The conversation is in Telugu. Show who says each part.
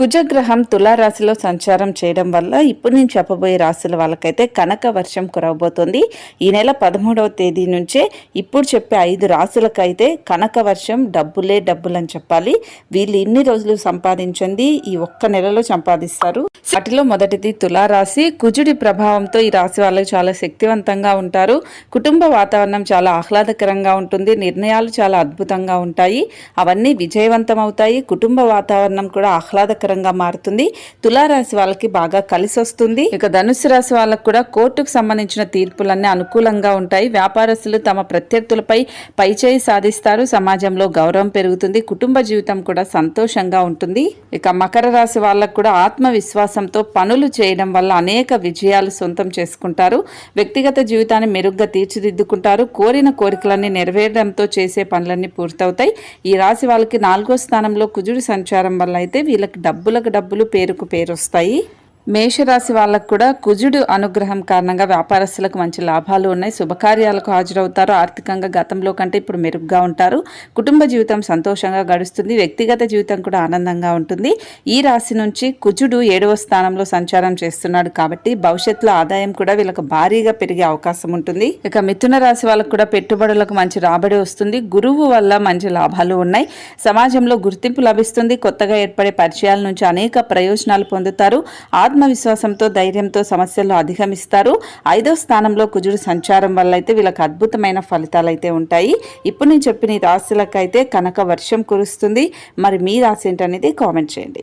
Speaker 1: కుజగ్రహం తులారాశిలో సంచారం చేయడం వల్ల ఇప్పుడు నేను చెప్పబోయే రాశుల వాళ్ళకైతే కనక వర్షం కురవబోతోంది. ఈ నెల పదమూడవ తేదీ నుంచే ఇప్పుడు చెప్పే ఐదు రాశులకైతే కనక వర్షం డబ్బులే డబ్బులని చెప్పాలి. వీళ్ళు ఇన్ని రోజులు సంపాదించింది ఈ ఒక్క నెలలో సంపాదిస్తారు. వాటిలో మొదటిది తులారాశి. కుజుడి ప్రభావంతో ఈ రాశి వాళ్ళు చాలా శక్తివంతంగా ఉంటారు. కుటుంబ వాతావరణం చాలా ఆహ్లాదకరంగా ఉంటుంది నిర్ణయాలు చాలా అద్భుతంగా ఉంటాయి. అవన్నీ విజయవంతం అవుతాయి కుటుంబ వాతావరణం కూడా ఆహ్లాదకరంగా మారుతుంది. తులారాశి వాళ్ళకి బాగా కలిసి వస్తుంది ఇక ధనుసు రాశి వాళ్ళకు కూడా కోర్టుకు సంబంధించిన తీర్పులన్నీ అనుకూలంగా ఉంటాయి. వ్యాపారస్తులు తమ ప్రత్యర్థులపై పైచేయి సాధిస్తారు. సమాజంలో గౌరవం పెరుగుతుంది. కుటుంబ జీవితం కూడా సంతోషంగా ఉంటుంది. ఇక మకర రాశి వాళ్ళకు కూడా ఆత్మవిశ్వాసంతో పనులు చేయడం వల్ల అనేక విజయాలు సొంతం చేసుకుంటారు. వ్యక్తిగత జీవితాన్ని మెరుగ్గా తీర్చిదిద్దుకుంటారు. కోరిన కోరికలన్నీ నెరవేరడంతో చేసే పనులన్నీ పూర్తవుతాయి. ఈ రాశి వాళ్ళకి నాలుగో స్థానంలో కుజుడి సంచారం వల్ల అయితే వీళ్ళకి డబ్బులకు డబ్బులు పేరుకు పేరు వస్తాయి మేషరాశి వాళ్ళకు కూడా కుజుడు అనుగ్రహం కారణంగా వ్యాపారస్తులకు మంచి లాభాలు ఉన్నాయి. శుభకార్యాలకు హాజరవుతారు. ఆర్థికంగా గతంలో కంటే ఇప్పుడు మెరుగ్గా ఉంటారు. కుటుంబ జీవితం సంతోషంగా గడుస్తుంది. వ్యక్తిగత జీవితం కూడా ఆనందంగా ఉంటుంది. ఈ రాశి నుంచి కుజుడు ఏడవ స్థానంలో సంచారం చేస్తున్నాడు కాబట్టి భవిష్యత్తులో ఆదాయం కూడా వీళ్ళకు భారీగా పెరిగే అవకాశం ఉంటుంది. ఇక మిథున రాశి వాళ్ళకు కూడా పెట్టుబడులకు మంచి రాబడి వస్తుంది. గురువు వల్ల మంచి లాభాలు ఉన్నాయి. సమాజంలో గుర్తింపు లభిస్తుంది. కొత్తగా ఏర్పడే పరిచయాల నుంచి అనేక ప్రయోజనాలు పొందుతారు. ఆత్మవిశ్వాసంతో ధైర్యంతో సమస్యలను అధిగమిస్తారు. ఐదో స్థానంలో కుజుడు సంచారం వల్ల అయితే వీళ్ళకి అద్భుతమైన ఫలితాలు అయితే ఉంటాయి. ఇప్పుడు నేను చెప్పిన ఈ రాశులకైతే కనక వర్షం కురుస్తుంది. మరి మీ రాశి ఏంటనేది కామెంట్ చేయండి.